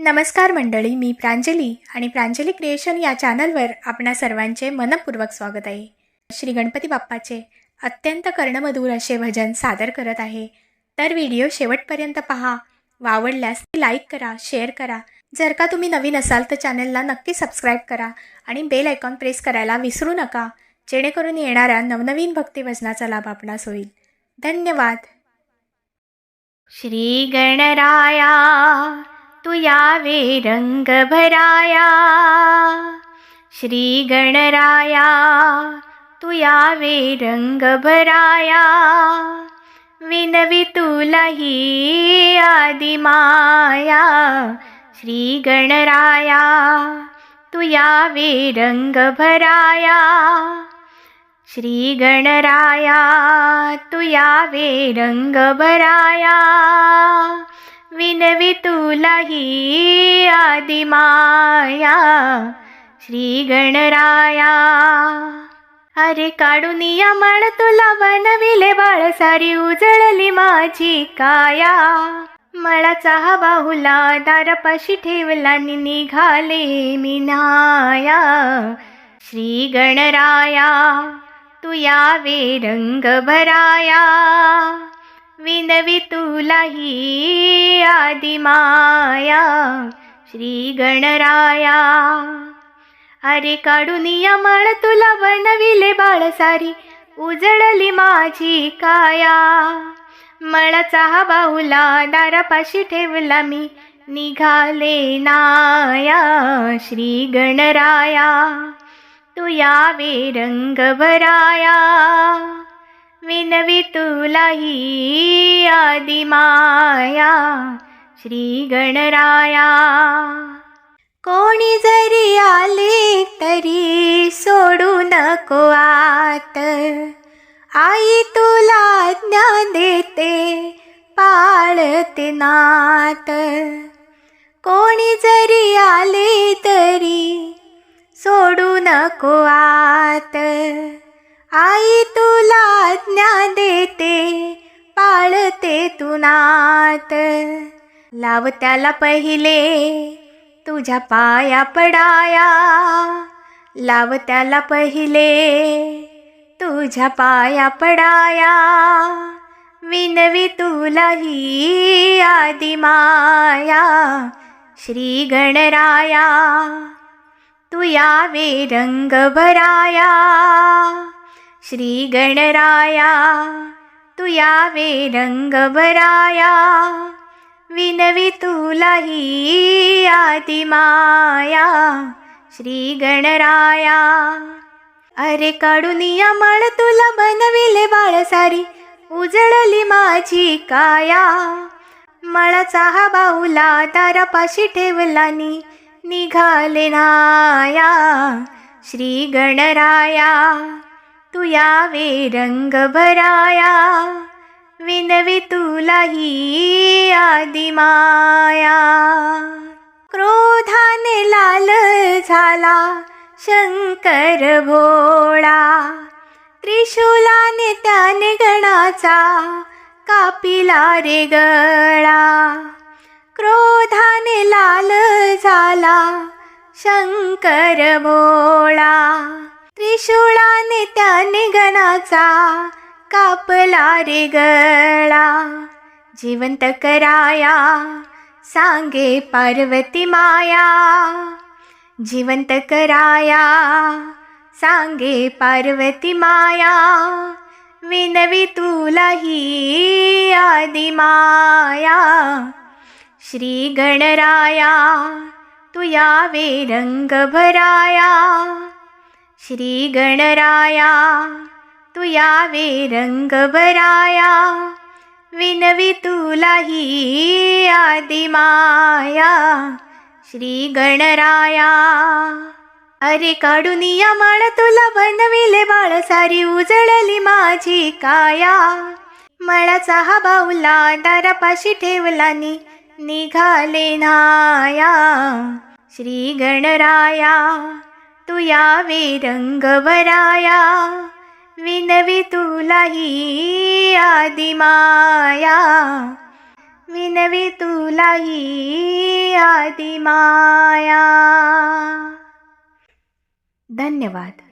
नमस्कार मंडळी मी प्रांजली आणि प्रांजली क्रिएशन या चॅनलवर आपणा सर्वांचे मनपूर्वक स्वागत आहे. श्री गणपती बाप्पाचे अत्यंत कर्णमधूर असे भजन सादर करत आहे. तर व्हिडिओ शेवटपर्यंत पहा. व आवडल्यास लाईक करा शेअर करा. जर का तुम्ही नवीन असाल तर चॅनलला नक्की सबस्क्राईब करा आणि बेल आयकॉन प्रेस करायला विसरू नका जेणेकरून येणाऱ्या नवनवीन भक्तिभजनाचा लाभ आपणास होईल. धन्यवाद. श्री गणराया तू यावे रंग भराया श्री गणराया तू यावे रंग भराया विनवी तुलाही आदि माया श्री गणराया तू यावे रंग भराया श्री गणराया तू यावे रंग भराया देवी तुलाही आदि माया श्री गणराया. अरे काढून यमण तुला बनविले बाळ सारी उजळली माझी काया. मळाचा हा बाहुला दारापाशी ठेवला निघाले मी नाया. श्री गणराया तू यावे रंग भराया विनवी तुलाही आदि माया श्री गणराया. अरे काढून यमळ तुला बनविले बाळ सारी उजळली माझी काया. मळाचा हा बाहुला दारापाशी ठेवला मी निघाले नाया श्री गणराया. तू यावे रंग भराया विनवी तुलाही आदि माया श्री गणराया. कोणी जरी आले तरी सोडू नको आत. आई तुला ज्ञान देते पाळते नात. कोणी जरी आले तरी सोडू नको आत. आई तुला आज्ञा देते पाळते तू नात. लाव त्याला पहिले तुझ्या पाया पडाया. लाव त्याला पहिले तुझ्या पाया पडाया. विनवी तुलाही आदि माया श्री गणराया. तू यावे रंग भराया. श्री गणराया तू यावे रंग भराया विनवी तुलाही आदि माया. श्री गणराया अरे काढून यमळ तुला बनविले बाळ सारी उजळली माझी काया. मळाचा हा बाहुला दारापाशी ठेवला निघाले नाया. श्री गणराया तू यावे रंग भराया विनवी तुलाही आदिमाया क्रोधाने लाल झाला शंकर भोळा त्रिशूलाने त्याने गणाचा कापिला रे गळा. क्रोधाने लाल झाला शंकर भोळा गणाचा कापला रे गळा. जिवंत कराया सांगे पार्वती माया. जिवंत कराया सांगे पार्वती माया. विनवी तुलाही आदि माया. श्री गणराया तुया वे रंग भराया. श्री गणराया तू यावे रंग भराया विनवी तुलाही आदि माया श्री गणराया. अरे काढून यमळ तुला बनविले बाळ सारी उजळली माझी काया. मळाचा हा बाहुला दारापाशी ठेवला नि निघाले नाया. श्री गणराया तू यावे रंग विनवी तुलाही आदि माया. विनवी तुलाही आदिमाया धन्यवाद.